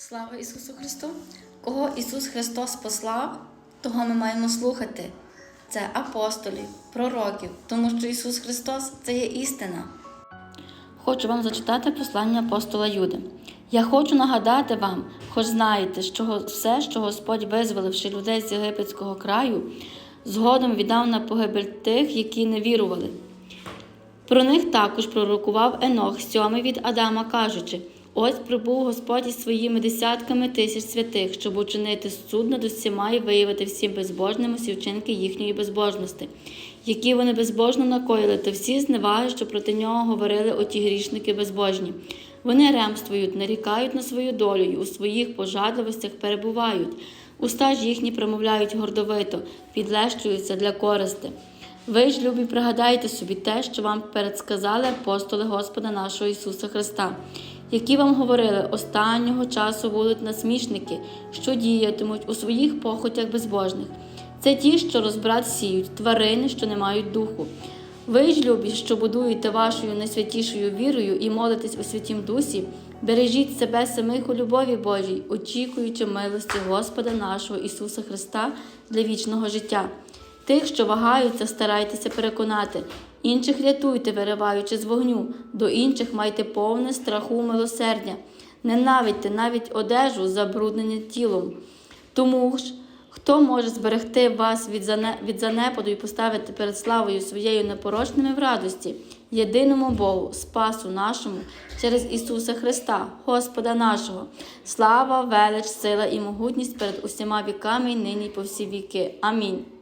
Слава Ісусу Христу! Кого Ісус Христос послав, того ми маємо слухати. Це апостолів, пророків, тому що Ісус Христос це є істина. Хочу вам зачитати послання апостола Юди. Я хочу нагадати вам, хоч знаєте, що все, що Господь, визволивши людей з єгипетського краю, згодом віддав на погибель тих, які не вірували. Про них також пророкував Енох, сьомий від Адама, кажучи: Ось прибув Господь із своїми десятками тисяч святих, щоб учинити суд над усіма і виявити всім безбожним усі вчинки їхньої безбожності, які вони безбожно накоїли, та всі зневаги, що проти нього говорили оті грішники безбожні. Вони ремствують, нарікають на свою долю і у своїх пожадливостях перебувають. Уста ж їхні промовляють гордовито, підлещуються для користи. Ви ж, любі, пригадайте собі те, що вам передсказали апостоли Господа нашого Ісуса Христа, які вам говорили, останнього часу будуть насмішники, що діятимуть у своїх похотях безбожних. Це ті, що розбрат сіють, тварини, що не мають духу. Ви ж, любі, що будуєте вашою найсвятішою вірою і молитесь у Святім Дусі, бережіть себе самих у любові Божій, очікуючи милості Господа нашого Ісуса Христа для вічного життя. Тих, що вагаються, старайтеся переконати, інших рятуйте, вириваючи з вогню, до інших майте повне страху милосердя, ненавидьте навіть одежу, забруднення тілом. Тому ж, хто може зберегти вас від, від занепаду і поставити перед славою своєю непорочними в радості, єдиному Богу, Спасу нашому, через Ісуса Христа, Господа нашого, слава, велич, сила і могутність перед усіма віками і нині й по всі віки. Амінь.